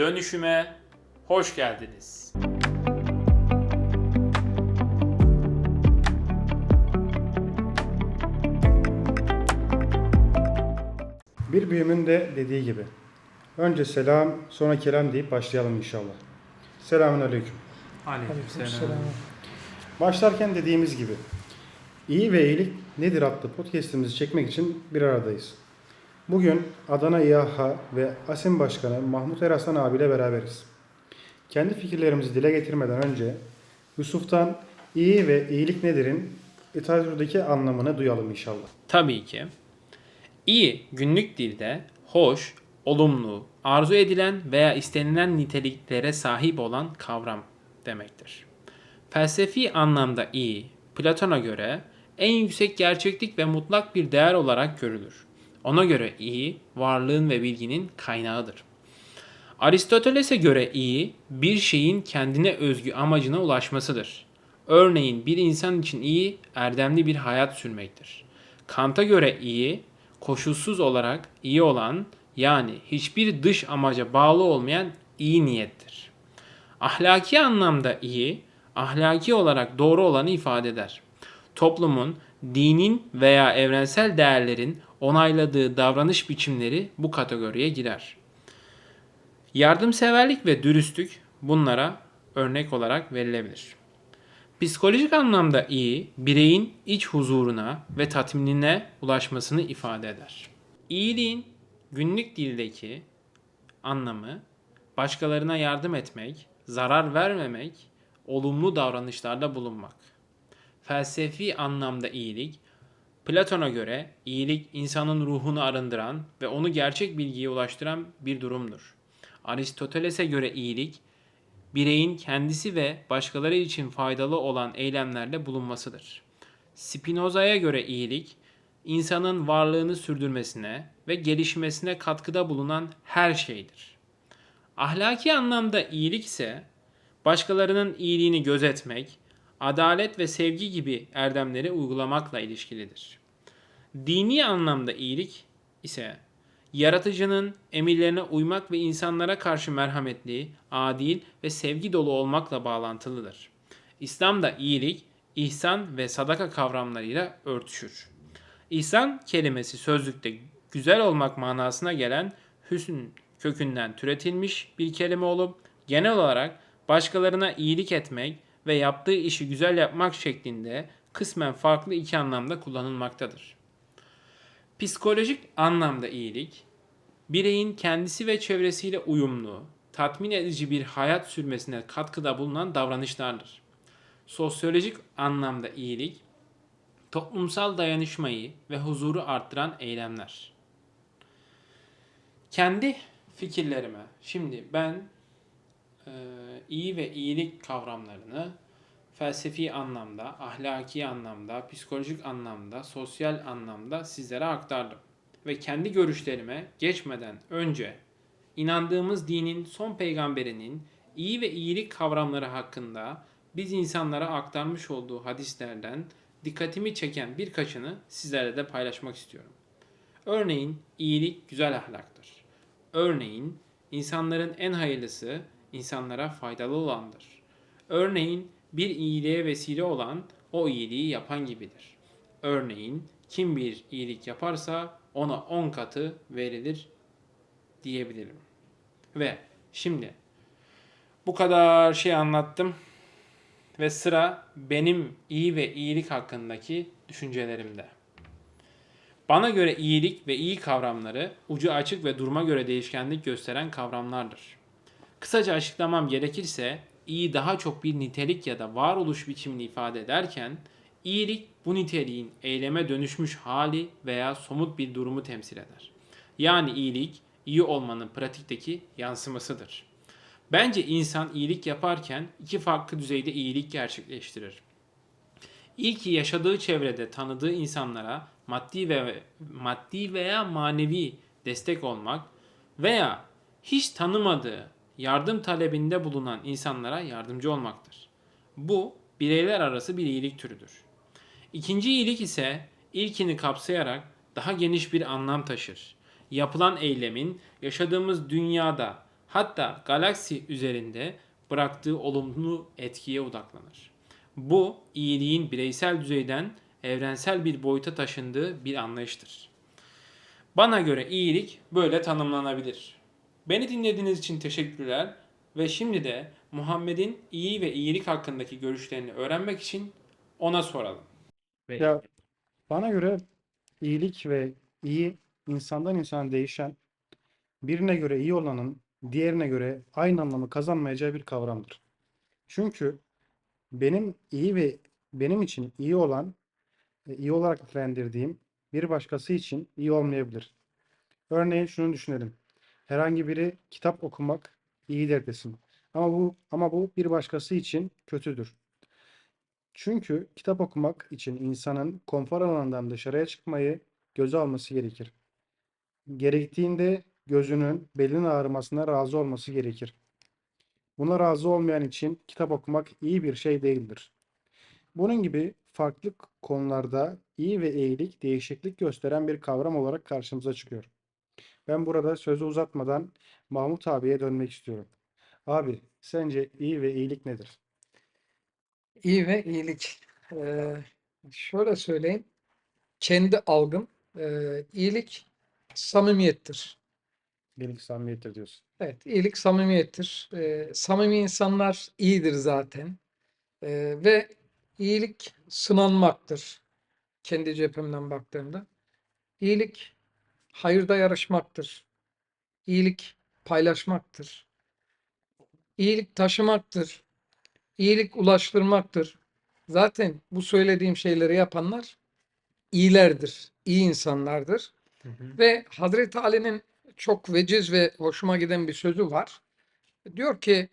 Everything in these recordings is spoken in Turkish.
Dönüşüme hoş geldiniz. Bir büyümün de dediği gibi. Önce selam, sonra kelam deyip başlayalım inşallah. Selamun aleyküm. Aleykümselam. Başlarken dediğimiz gibi. İyi ve iyilik nedir adlı podcastimizi çekmek için bir aradayız. Bugün Adana İAHA ve ASİM Başkanı Mahmut Eraslan abiyle beraberiz. Kendi fikirlerimizi dile getirmeden önce Yusuf'tan iyi ve iyilik nedir'in literatürdeki anlamını duyalım inşallah. Tabii ki. İyi günlük dilde hoş, olumlu, arzu edilen veya istenilen niteliklere sahip olan kavram demektir. Felsefi anlamda iyi, Platon'a göre en yüksek gerçeklik ve mutlak bir değer olarak görülür. Ona göre iyi, varlığın ve bilginin kaynağıdır. Aristoteles'e göre iyi, bir şeyin kendine özgü amacına ulaşmasıdır. Örneğin bir insan için iyi, erdemli bir hayat sürmektir. Kant'a göre iyi, koşulsuz olarak iyi olan, yani hiçbir dış amaca bağlı olmayan iyi niyettir. Ahlaki anlamda iyi, ahlaki olarak doğru olanı ifade eder. Toplumun, dinin veya evrensel değerlerin onayladığı davranış biçimleri bu kategoriye girer. Yardımseverlik ve dürüstlük bunlara örnek olarak verilebilir. Psikolojik anlamda iyi, bireyin iç huzuruna ve tatminine ulaşmasını ifade eder. İyiliğin günlük dildeki anlamı başkalarına yardım etmek, zarar vermemek, olumlu davranışlarda bulunmak. Felsefi anlamda iyilik, Platon'a göre iyilik insanın ruhunu arındıran ve onu gerçek bilgiye ulaştıran bir durumdur. Aristoteles'e göre iyilik, bireyin kendisi ve başkaları için faydalı olan eylemlerle bulunmasıdır. Spinoza'ya göre iyilik, insanın varlığını sürdürmesine ve gelişmesine katkıda bulunan her şeydir. Ahlaki anlamda iyilik ise başkalarının iyiliğini gözetmek, adalet ve sevgi gibi erdemleri uygulamakla ilişkilidir. Dini anlamda iyilik ise yaratıcının emirlerine uymak ve insanlara karşı merhametli, adil ve sevgi dolu olmakla bağlantılıdır. İslam'da iyilik, ihsan ve sadaka kavramlarıyla örtüşür. İhsan kelimesi sözlükte güzel olmak manasına gelen hüsn kökünden türetilmiş bir kelime olup genel olarak başkalarına iyilik etmek ve yaptığı işi güzel yapmak şeklinde kısmen farklı iki anlamda kullanılmaktadır. Psikolojik anlamda iyilik, bireyin kendisi ve çevresiyle uyumlu, tatmin edici bir hayat sürmesine katkıda bulunan davranışlardır. Sosyolojik anlamda iyilik, toplumsal dayanışmayı ve huzuru arttıran eylemler. Kendi fikirlerime, şimdi ben iyi ve iyilik kavramlarını felsefi anlamda, ahlaki anlamda, psikolojik anlamda, sosyal anlamda sizlere aktardım. Ve kendi görüşlerime geçmeden önce inandığımız dinin son peygamberinin iyi ve iyilik kavramları hakkında biz insanlara aktarmış olduğu hadislerden dikkatimi çeken birkaçını sizlerle de paylaşmak istiyorum. Örneğin iyilik güzel ahlaktır. Örneğin insanların en hayırlısı insanlara faydalı olandır. Örneğin bir iyiliğe vesile olan o iyiliği yapan gibidir. Örneğin kim bir iyilik yaparsa ona 10 katı verilir diyebilirim. Ve şimdi bu kadar şey anlattım ve sıra benim iyi ve iyilik hakkındaki düşüncelerimde. Bana göre iyilik ve iyi kavramları ucu açık ve duruma göre değişkenlik gösteren kavramlardır. Kısaca açıklamam gerekirse iyi daha çok bir nitelik ya da varoluş biçimini ifade ederken iyilik bu niteliğin eyleme dönüşmüş hali veya somut bir durumu temsil eder. Yani iyilik iyi olmanın pratikteki yansımasıdır. Bence insan iyilik yaparken iki farklı düzeyde iyilik gerçekleştirir. İlki yaşadığı çevrede tanıdığı insanlara maddi ve maddi veya manevi destek olmak veya hiç tanımadığı yardım talebinde bulunan insanlara yardımcı olmaktır. Bu bireyler arası bir iyilik türüdür. İkinci iyilik ise ilkini kapsayarak daha geniş bir anlam taşır. Yapılan eylemin yaşadığımız dünyada Hatta galaksi üzerinde bıraktığı olumlu etkiye odaklanır. Bu iyiliğin bireysel düzeyden evrensel bir boyuta taşındığı bir anlayıştır. Bana göre iyilik böyle tanımlanabilir. Beni dinlediğiniz için teşekkürler ve şimdi de Muhammed'in iyi ve iyilik hakkındaki görüşlerini öğrenmek için ona soralım. Ya bana göre iyilik ve iyi insandan insana değişen, birine göre iyi olanın diğerine göre aynı anlamı kazanmayacağı bir kavramdır. Çünkü benim iyi ve benim için iyi olan, e, iyi olarak nitelendirdiğim bir başkası için iyi olmayabilir. Örneğin şunu düşünelim. Herhangi biri kitap okumak iyidir desin. Ama bu ama bu bir başkası için kötüdür. Çünkü kitap okumak için insanın konfor alanından dışarıya çıkmayı göze alması gerekir. Gerektiğinde gözünün belinin ağrımasına razı olması gerekir. Buna razı olmayan için kitap okumak iyi bir şey değildir. Bunun gibi farklı konularda iyi ve iyilik değişiklik gösteren bir kavram olarak karşımıza çıkıyor. Ben burada sözü uzatmadan Mahmut abiye dönmek istiyorum. Abi, sence iyi ve iyilik nedir? İyi ve iyilik. Ee, şöyle söyleyeyim. Kendi algım e, iyilik samimiyettir. İyilik samimiyettir diyorsun. Evet, iyilik samimiyettir. Ee, samimi insanlar iyidir zaten. Ee, ve iyilik sınanmaktır. Kendi cephemden baktığımda. İyilik hayırda yarışmaktır. İyilik paylaşmaktır. İyilik taşımaktır. İyilik ulaştırmaktır. Zaten bu söylediğim şeyleri yapanlar iyilerdir, iyi insanlardır. Ve Hazreti Ali'nin çok veciz ve hoşuma giden bir sözü var. Diyor ki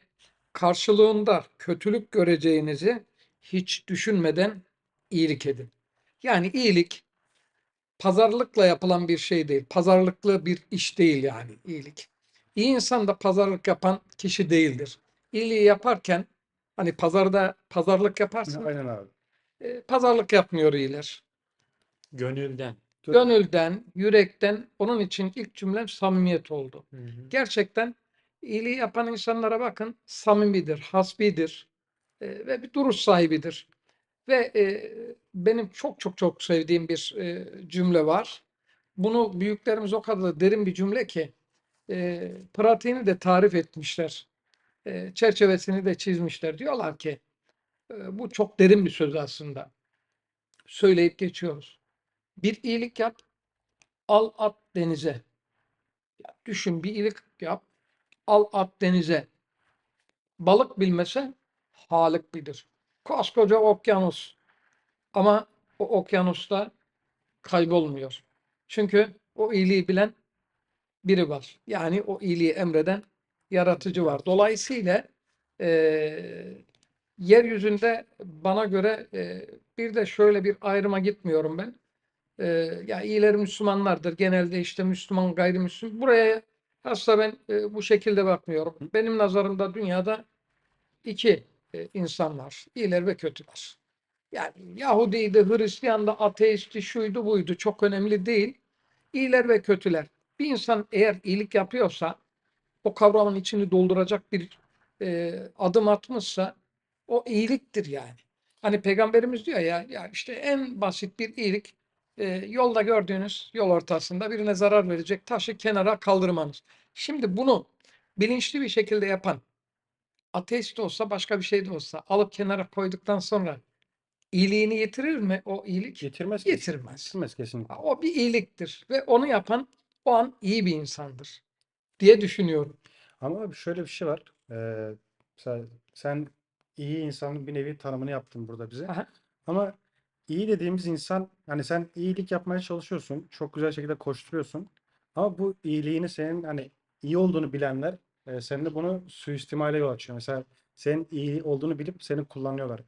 karşılığında kötülük göreceğinizi hiç düşünmeden iyilik edin. Yani iyilik pazarlıkla yapılan bir şey değil. Pazarlıklı bir iş değil yani iyilik. İyi insan da pazarlık yapan kişi değildir. İyiliği yaparken hani pazarda pazarlık yaparsın. Aynen abi. e, pazarlık yapmıyor iyiler. Gönülden. Gö- Gönülden, yürekten onun için ilk cümlem samimiyet oldu. Gerçekten iyiliği yapan insanlara bakın samimidir, hasbidir e, ve bir duruş sahibidir. Ve e, benim çok çok çok sevdiğim bir e, cümle var. Bunu büyüklerimiz o kadar derin bir cümle ki e, pratiğini de tarif etmişler. E, çerçevesini de çizmişler. Diyorlar ki e, bu çok derin bir söz aslında. Söyleyip geçiyoruz. Bir iyilik yap, al at denize. Ya düşün bir iyilik yap, al at denize. Balık bilmese Halık bilir. Koskoca okyanus. Ama o okyanusta kaybolmuyor. Çünkü o iyiliği bilen biri var. Yani o iyiliği emreden yaratıcı var. Dolayısıyla eee yeryüzünde bana göre eee, bir de şöyle bir ayrıma gitmiyorum ben. Eee, ya iyileri Müslümanlardır. Genelde işte Müslüman gayrimüslim. Buraya asla ben eee, bu şekilde bakmıyorum. Benim nazarımda dünyada iki e, insan var. İyiler ve kötüler. Yani Yahudiydi, Hristiyan'da, ateisti, şuydu buydu çok önemli değil. İyiler ve kötüler. Bir insan eğer iyilik yapıyorsa o kavramın içini dolduracak bir e, adım atmışsa o iyiliktir yani. Hani peygamberimiz diyor ya, ya işte en basit bir iyilik e, yolda gördüğünüz yol ortasında birine zarar verecek taşı kenara kaldırmanız. Şimdi bunu bilinçli bir şekilde yapan ateist de olsa başka bir şey de olsa alıp kenara koyduktan sonra iyiliğini getirir mi o iyilik? Getirmez Getirmez. Getirmez kesinlikle. O bir iyiliktir ve onu yapan o an iyi bir insandır diye düşünüyorum. Ama abi şöyle bir şey var. Ee, mesela sen iyi insanın bir nevi tanımını yaptın burada bize. Aha. Ama iyi dediğimiz insan hani sen iyilik yapmaya çalışıyorsun. Çok güzel şekilde koşturuyorsun. Ama bu iyiliğini senin hani iyi olduğunu bilenler e, senin de bunu suistimale yol açıyor. Mesela senin iyi olduğunu bilip seni kullanıyorlar.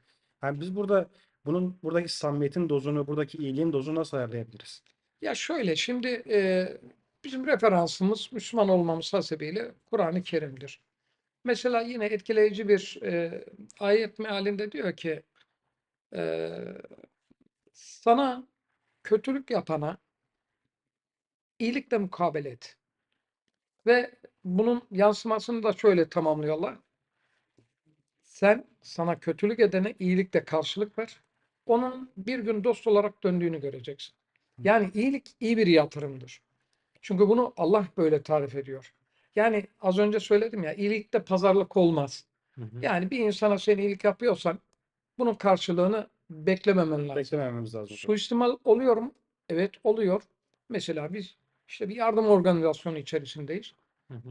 Yani biz burada bunun buradaki samimiyetin dozunu, buradaki iyiliğin dozunu nasıl ayarlayabiliriz? Ya şöyle şimdi e, bizim referansımız Müslüman olmamız hasebiyle Kur'an-ı Kerim'dir. Mesela yine etkileyici bir e, ayet mealinde diyor ki e, sana kötülük yapana iyilikle mukabele et. Ve bunun yansımasını da şöyle tamamlıyorlar. Sen sana kötülük edene iyilikle karşılık ver. Onun bir gün dost olarak döndüğünü göreceksin. Yani iyilik iyi bir yatırımdır. Çünkü bunu Allah böyle tarif ediyor. Yani az önce söyledim ya iyilikte pazarlık olmaz. Yani bir insana sen iyilik yapıyorsan bunun karşılığını beklememen lazım. Beklemememiz lazım. Suistimal oluyor mu? Evet oluyor. Mesela biz işte bir yardım organizasyonu içerisindeyiz.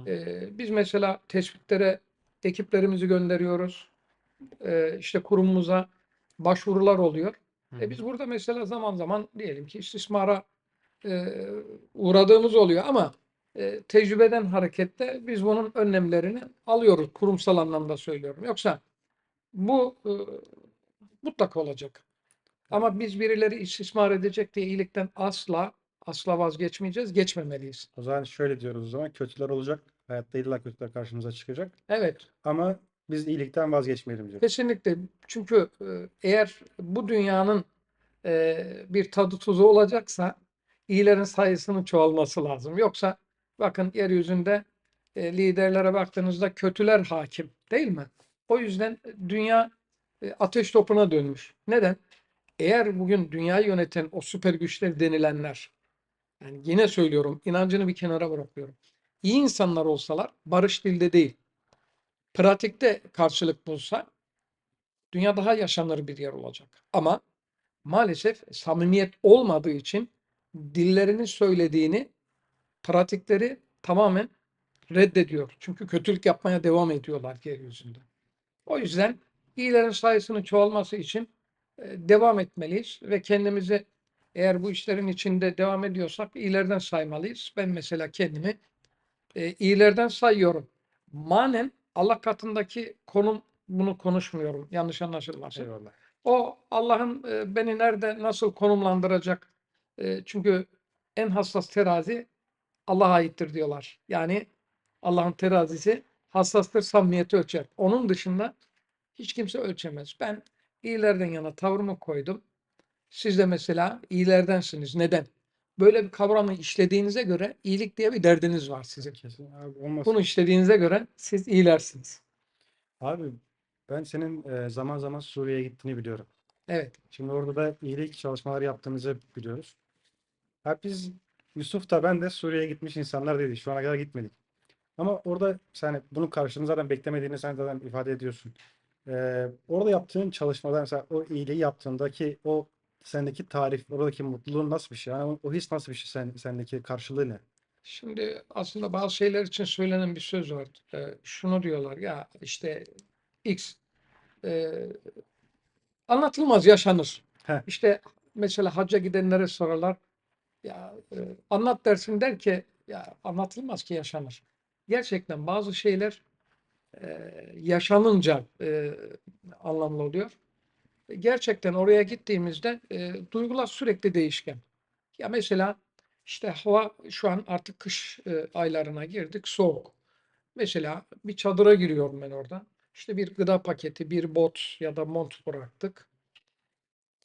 Ee, biz mesela tespitlere ekiplerimizi gönderiyoruz. Ee, işte kurumumuza başvurular oluyor. E biz burada mesela zaman zaman diyelim ki istismara e, uğradığımız oluyor ama e, tecrübeden hareketle biz bunun önlemlerini alıyoruz. Kurumsal anlamda söylüyorum. Yoksa bu e, mutlak olacak. Ama biz birileri istismar edecek diye iyilikten asla asla vazgeçmeyeceğiz. Geçmemeliyiz. O zaman şöyle diyoruz o zaman kötüler olacak. Hayatta illa kötüler karşımıza çıkacak. Evet. Ama biz iyilikten vazgeçmeyelim diyor. Kesinlikle. Çünkü e, eğer bu dünyanın e, bir tadı tuzu olacaksa iyilerin sayısının çoğalması lazım. Yoksa bakın yeryüzünde e, liderlere baktığınızda kötüler hakim değil mi? O yüzden dünya e, ateş topuna dönmüş. Neden? Eğer bugün dünyayı yöneten o süper güçler denilenler yani yine söylüyorum inancını bir kenara bırakıyorum. İyi insanlar olsalar barış dilde değil pratikte karşılık bulsa dünya daha yaşanır bir yer olacak. Ama maalesef samimiyet olmadığı için dillerinin söylediğini pratikleri tamamen reddediyor. Çünkü kötülük yapmaya devam ediyorlar yeryüzünde. O yüzden iyilerin sayısının çoğalması için e, devam etmeliyiz ve kendimizi eğer bu işlerin içinde devam ediyorsak iyilerden saymalıyız. Ben mesela kendimi e, iyilerden sayıyorum. Manen Allah katındaki konum bunu konuşmuyorum. Yanlış anlaşılmasın. Eyvallah. O Allah'ın e, beni nerede nasıl konumlandıracak? E, çünkü en hassas terazi Allah'a aittir diyorlar. Yani Allah'ın terazisi hassastır, samimiyeti ölçer. Onun dışında hiç kimse ölçemez. Ben iyilerden yana tavrımı koydum. Siz de mesela iyilerdensiniz. Neden? Böyle bir kavramı işlediğinize göre iyilik diye bir derdiniz var sizin. Kesin. Abi olmaz. Bunu işlediğinize göre siz iyilersiniz. Abi ben senin e, zaman zaman Suriye'ye gittiğini biliyorum. Evet. Şimdi orada da iyilik çalışmaları yaptığınızı biliyoruz. Ha biz Yusuf da ben de Suriye'ye gitmiş insanlar değiliz. Şu ana kadar gitmedik. Ama orada sen bunun karşılığını zaten beklemediğini sen zaten ifade ediyorsun. Ee, orada yaptığın çalışmalar mesela o iyiliği yaptığındaki o sendeki tarif, oradaki mutluluğun nasıl bir şey? Yani o, o his nasıl bir şey sen, sendeki karşılığı ne? Şimdi aslında bazı şeyler için söylenen bir söz var. Ee, şunu diyorlar ya işte X e, anlatılmaz yaşanır. Heh. İşte mesela hacca gidenlere sorarlar. Ya e, anlat dersin der ki ya anlatılmaz ki yaşanır. Gerçekten bazı şeyler e, yaşanınca e, anlamlı oluyor. Gerçekten oraya gittiğimizde e, duygular sürekli değişken. Ya mesela işte hava şu an artık kış e, aylarına girdik, soğuk. Mesela bir çadıra giriyorum ben orada. İşte bir gıda paketi, bir bot ya da mont bıraktık.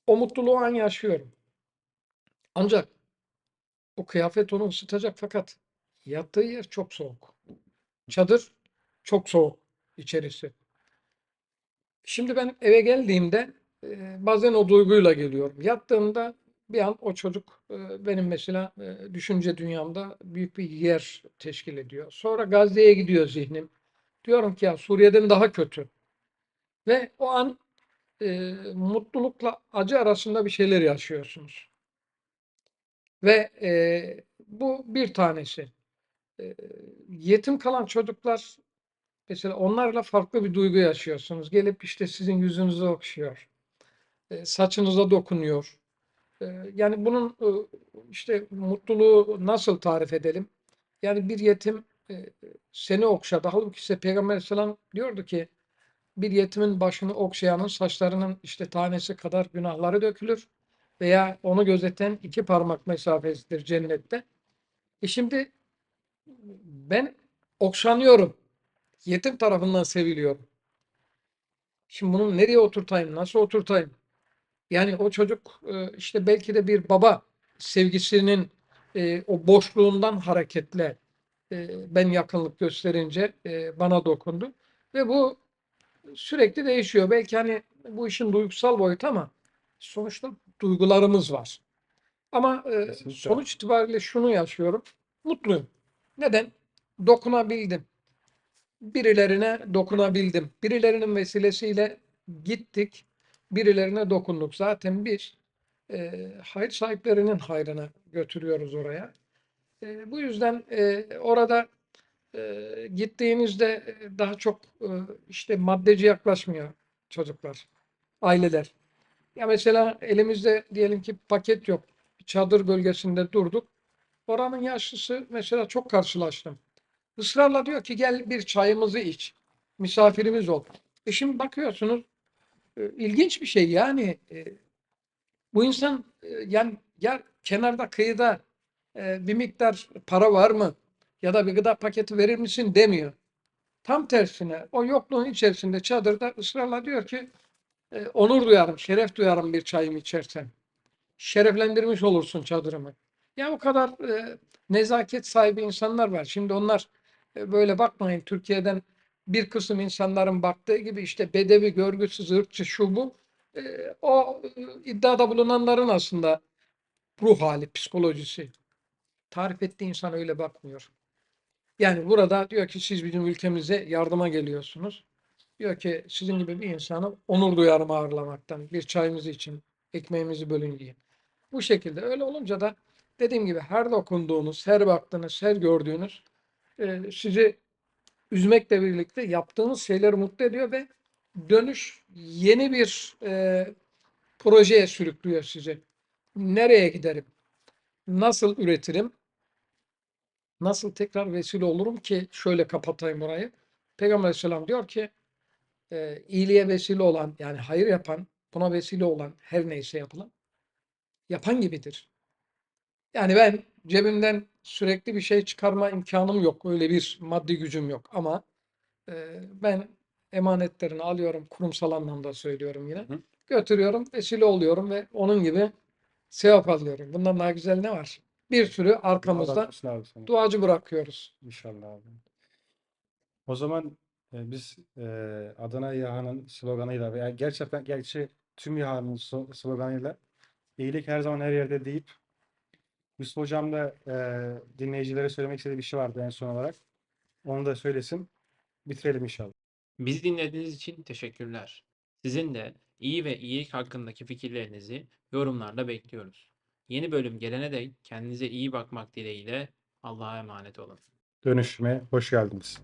O mutluluğu an yaşıyorum. Ancak o kıyafet onu ısıtacak fakat yattığı yer çok soğuk. Çadır çok soğuk içerisi. Şimdi ben eve geldiğimde bazen o duyguyla geliyorum. Yattığımda bir an o çocuk benim mesela düşünce dünyamda büyük bir yer teşkil ediyor. Sonra Gazze'ye gidiyor zihnim. Diyorum ki ya Suriye'den daha kötü. Ve o an e, mutlulukla acı arasında bir şeyler yaşıyorsunuz. Ve e, bu bir tanesi. E, yetim kalan çocuklar mesela onlarla farklı bir duygu yaşıyorsunuz. Gelip işte sizin yüzünüzü okşuyor. E, saçınıza dokunuyor. E, yani bunun e, işte mutluluğu nasıl tarif edelim? Yani bir yetim seni okşadı. Halbuki ise Peygamber Aleyhisselam diyordu ki bir yetimin başını okşayanın saçlarının işte tanesi kadar günahları dökülür veya onu gözeten iki parmak mesafesidir cennette. E şimdi ben okşanıyorum. Yetim tarafından seviliyorum. Şimdi bunu nereye oturtayım, nasıl oturtayım? Yani o çocuk e, işte belki de bir baba sevgisinin e, o boşluğundan hareketle e, ben yakınlık gösterince e, bana dokundu. Ve bu sürekli değişiyor. Belki hani bu işin duygusal boyutu ama sonuçta duygularımız var. Ama e, Kesinlikle. sonuç itibariyle şunu yaşıyorum. Mutluyum. Neden? Dokunabildim. Birilerine dokunabildim. Birilerinin vesilesiyle gittik. Birilerine dokunduk. Zaten biz e, hayır sahiplerinin hayrına götürüyoruz oraya. E, bu yüzden e, orada e, gittiğinizde e, daha çok e, işte maddeci yaklaşmıyor çocuklar, aileler. Ya mesela elimizde diyelim ki paket yok. Çadır bölgesinde durduk. Oranın yaşlısı mesela çok karşılaştım. Israrla diyor ki gel bir çayımızı iç. Misafirimiz ol. E şimdi bakıyorsunuz ilginç bir şey yani e, bu insan e, yani ya kenarda kıyıda e, bir miktar para var mı ya da bir gıda paketi verir misin demiyor. Tam tersine o yokluğun içerisinde çadırda ısrarla diyor ki onur duyarım, şeref duyarım bir çayımı içersen. Şereflendirmiş olursun çadırımı. Ya o kadar nezaket sahibi insanlar var. Şimdi onlar böyle bakmayın Türkiye'den bir kısım insanların baktığı gibi işte bedevi, görgüsüz, ırkçı, şu bu. E, o iddiada bulunanların aslında ruh hali, psikolojisi. Tarif ettiği insan öyle bakmıyor. Yani burada diyor ki siz bizim ülkemize yardıma geliyorsunuz. Diyor ki sizin gibi bir insanı onur duyarım ağırlamaktan. Bir çayımızı için, ekmeğimizi bölün diye. Bu şekilde öyle olunca da dediğim gibi her dokunduğunuz, her baktığınız, her gördüğünüz e, sizi üzmekle birlikte yaptığınız şeyleri mutlu ediyor ve dönüş yeni bir e, projeye sürüklüyor sizi. Nereye giderim? Nasıl üretirim? Nasıl tekrar vesile olurum ki şöyle kapatayım orayı. Peygamber Aleyhisselam diyor ki e, iyiliğe vesile olan yani hayır yapan buna vesile olan her neyse yapılan yapan gibidir. Yani ben cebimden sürekli bir şey çıkarma imkanım yok. Öyle bir maddi gücüm yok ama e, ben emanetlerini alıyorum kurumsal anlamda söylüyorum yine. Hı. Götürüyorum, vesile oluyorum ve onun gibi sevap alıyorum. Bundan daha güzel ne var? Bir sürü arkamızda duacı bırakıyoruz. İnşallah abi. O zaman e, biz e, Adana Yaha'nın sloganıyla veya gerçekten gerçi tüm Yaha'nın sloganıyla iyilik her zaman her yerde deyip Yusuf Hocam da e, dinleyicilere söylemek istediği bir şey vardı en son olarak. Onu da söylesin. Bitirelim inşallah. Bizi dinlediğiniz için teşekkürler. Sizin de iyi ve iyilik hakkındaki fikirlerinizi yorumlarda bekliyoruz. Yeni bölüm gelene dek kendinize iyi bakmak dileğiyle Allah'a emanet olun. Dönüşüme hoş geldiniz.